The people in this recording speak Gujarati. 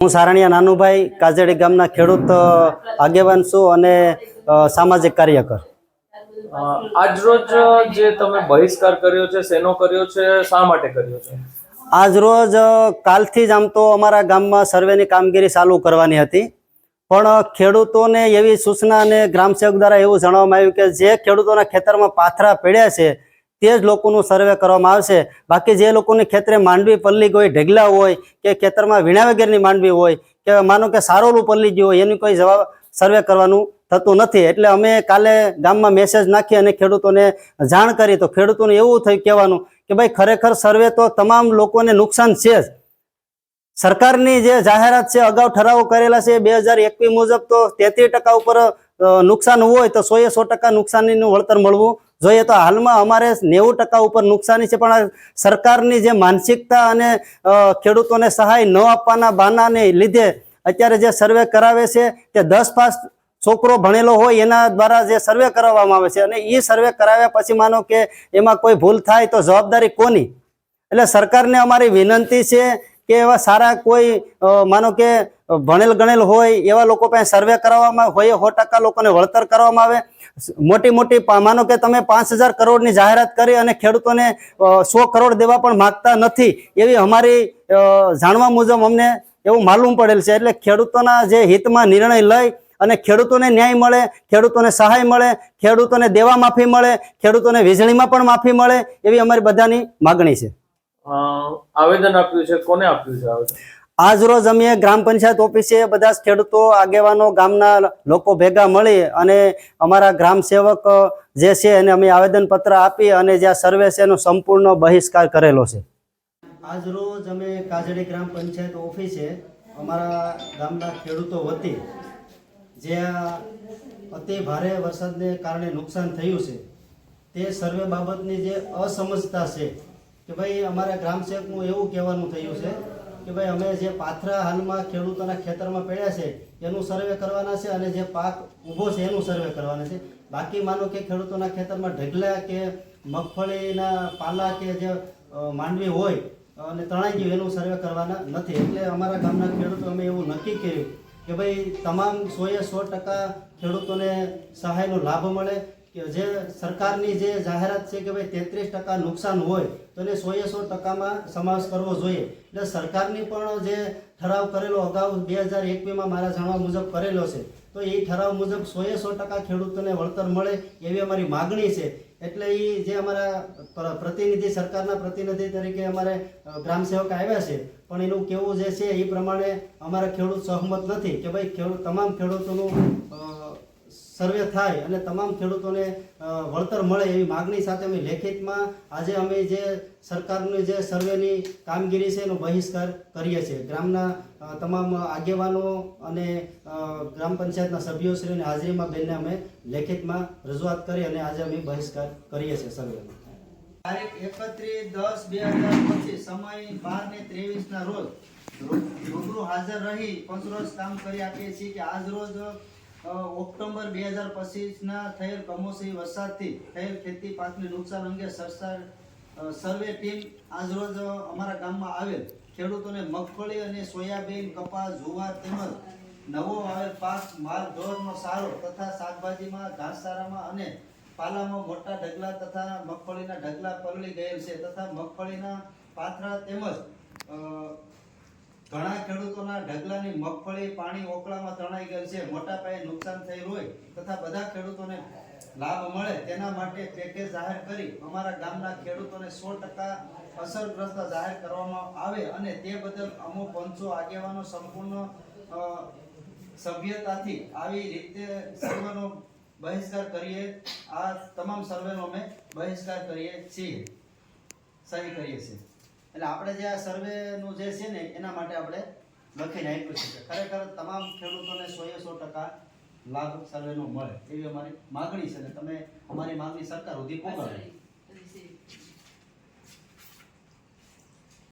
હું સારણિયા નાનુભાઈ કાજડી ગામના ખેડૂત આગેવાન છું અને સામાજિક કાર્યકર. આજરોજ જે તમે બહિષ્કાર કર્યો છે શેનો કર્યો છે શા માટે કર્યો છે? આજ રોજ કાલથી જ આમ તો અમારા ગામમાં સર્વેની કામગીરી ચાલુ કરવાની હતી. પણ ખેડૂતોને એવી સૂચના અને ગ્રામસેવક દ્વારા એવું જણાવવામાં આવ્યું કે જે ખેડૂતોના ખેતરમાં પાથરા પડ્યા છે તે જ લોકોનું સર્વે કરવામાં આવશે. બાકી જે લોકોની ખેતરે માંડવી પલ્લી હોય ઢગલા હોય કે ખેતરમાં વીણા વગેરેની માંડવી હોય કે માનો કે સારોલું પલ્લી ગયું હોય, એની કોઈ જવાબ સર્વે કરવાનું થતું નથી. એટલે અમે કાલે ગામમાં મેસેજ નાખી અને ખેડૂતોને જાણ કરી. તો ખેડૂતોને એવું થયું કહેવાનું કે ભાઈ, ખરેખર સર્વે તો તમામ લોકોને નુકસાન છે જ. સરકારની જે જાહેરાત છે, અગાઉ ઠરાવો કરેલા છે, બે હજાર એકવીસ મુજબ તો તેત્રીસ ટકા ઉપર નુકસાન હોય તો સો એ સો ટકા નુકસાનીનું વળતર મળવું જોઈએ તો હાલમાં અમારે નેવું ટકા ઉપર નુકસાની છે, પણ સરકારની જે માનસિકતા અને ખેડૂતોને સહાય ન આપવાના બાનાને લીધે અત્યારે જે સર્વે કરાવે છે તે દસ પાસ છોકરો ભણેલો હોય એના દ્વારા જે સર્વે કરાવવામાં આવે છે અને એ સર્વે કરાવ્યા પછી માનો કે એમાં કોઈ ભૂલ થાય તો જવાબદારી કોની? એટલે સરકારને અમારી વિનંતી છે કે એવા સારા કોઈ માનો કે, ભણેલ ગણેલ હોય, એવા લોકો પાસે સર્વે કરવામાં હોય સો ટકા લોકોને વળતર કરવામાં આવે. મોટી મોટી માનો કે તમે પાંચ હજાર કરોડની જાહેરાત કરી અને ખેડૂતોને સો કરોડ દેવા પણ માગતા નથી, એવી અમારી જાણવા મુજબ અમને એવું માલુમ પડેલ છે. એટલે ખેડૂતોના જે હિતમાં નિર્ણય લઈ અને ખેડૂતોને ન્યાય મળે, ખેડૂતોને સહાય મળે, ખેડૂતોને દેવા માફી મળે, ખેડૂતોને વીજળીમાં પણ માફી મળે, એવી અમારી બધાની માગણી છે. આવેદન આપ્યું છે કોને આપ્યું છે આવેદન? આજ રોજ અમે ગ્રામ પંચાયત ઓફિસે બધા જ ખેડૂતો આગેવાનો ગામના લોકો ભેગા મળી અને અમારા ગ્રામ સેવક જે છે એને અમે આવેદનપત્ર આપી અને જે સર્વે છે એનો સંપૂર્ણ બહિષ્કાર કરેલો છે. આજ રોજ અમે કાજડી ગ્રામ પંચાયત ઓફિસે અમારા ગામના ખેડૂતો વતી જે અતિ ભારે વરસાદને કારણે નુકસાન થયું છે તે સર્વે બાબતની જે અસમજતા છે કે ભાઈ અમારા ગ્રામ સેવકનું એવું કહેવાનું થયું છે કે ભાઈ અમે જે પાથરા હાલમાં ખેડૂતોના ખેતરમાં પડ્યા છે, એનું સર્વે કરવાના છે અને જે પાક ઊભો છે એનું સર્વે કરવાના છે. બાકી માનો કે ખેડૂતોના ખેતરમાં ઢગલા કે મગફળીના પાલા કે જે માંડવી હોય, અને તણાઈ ગયું, એનું સર્વે કરવાના નથી. એટલે અમારા ગામના ખેડૂતો અમે એવું નક્કી કર્યું કે ભાઈ તમામ સોએ સો ટકા ખેડૂતોને સહાયનો લાભ મળે. કે જે સરકારની જે જાહેરાત છે કે ભાઈ તેત્રીસ ટકા નુકસાન હોય, તો એને સોએ સો ટકામાં સમાવેશ કરવો જોઈએ. એટલે સરકારની પણ જે ઠરાવ કરેલો અગાઉ બે હજાર એકવીસમાં મારા જાણવા મુજબ કરેલો છે, તો એ ઠરાવ મુજબ સોએ સો ટકા ખેડૂતોને વળતર મળે એવી અમારી માગણી છે. એટલે એ જે અમારા પ્રતિનિધિ, સરકારના પ્રતિનિધિ તરીકે અમારે ગ્રામ સેવક આવ્યા છે, પણ એનું કેવું જે છે એ પ્રમાણે અમારા ખેડૂત સહમત નથી કે ભાઈ ખેડૂત તમામ ખેડૂતોનું સર્વે થાય અને તમામ ખેડૂતોને વળતર મળે એવી માગણી સાથે અમે લેખિતમાં આજે અમે જે સરકારની જે સર્વેની કામગીરી છે એનો બહિષ્કાર કરીએ છીએ. ગ્રામના તમામ આગેવાનો અને ગ્રામ પંચાયતના સભ્યોશ્રીની હાજરીમાં બેનને અમે લેખિતમાં રજૂઆત કરી અને આજે અમે બહિષ્કાર કરીએ છીએ સર્વેનો તારીખ એકત્રીસ દસ બે હજાર પચીસ, સમય બાર ને ત્રેવીસ ના રોજ રૂબરૂ હાજર રહી પંચરોજ કામ કરી આપીએ છીએ કે આજ રોજ ઓક્ટોબર બે હજાર પચીસના થયેલ કમોસમી વરસાદથી થયેલ ખેતી પાકને નુકસાન અંગે સરકાર સર્વે ટીમ આજરોજ અમારા ગામમાં આવેલ ખેડૂતોને મગફળી અને સોયાબીન, કપાસ, જુવાર તેમજ નવો આવેલ પાક, માલ, ઢોરનો સારો તથા શાકભાજીમાં, ઘાસચારામાં અને પાલામાં મોટા ઢગલા તથા મગફળીના ઢગલા પલળી ગયેલ છે તથા મગફળીના પાથરા તેમજ ખેડૂતોના ઢગલાની મગફળી પાણી ઓકળામાં તણાઈ ગયેલ છે. મોટા પાયે નુકસાન થયેલ હોય તથા બધા ખેડૂતોને લાભ મળે તેના માટે પેકેજ જાહેર કરી અમારા ગામના ખેડૂતોને સો ટકા અસરગ્રસ્ત જાહેર કરવામાં આવે અને તે બદલ અમુક પંચો આગેવાનો સંપૂર્ણ સભ્યતાથી આવી રીતે સર્વેનો બહિષ્કાર કરીએ. આ તમામ સર્વેનો અમે બહિષ્કાર કરીએ છીએ. સહી કરીએ છીએ. એટલે આપણે જે આ સર્વેનું જે છે ને એના માટે આપણે લખીને આપ્યું છે ખરેખર તમામ ખેડૂતોને સોએ સો ટકા લાભ સર્વેનો મળે એવી અમારી માગણી છે અને તમે અમારી માગણી સરકાર સુધી પહોંચાડો.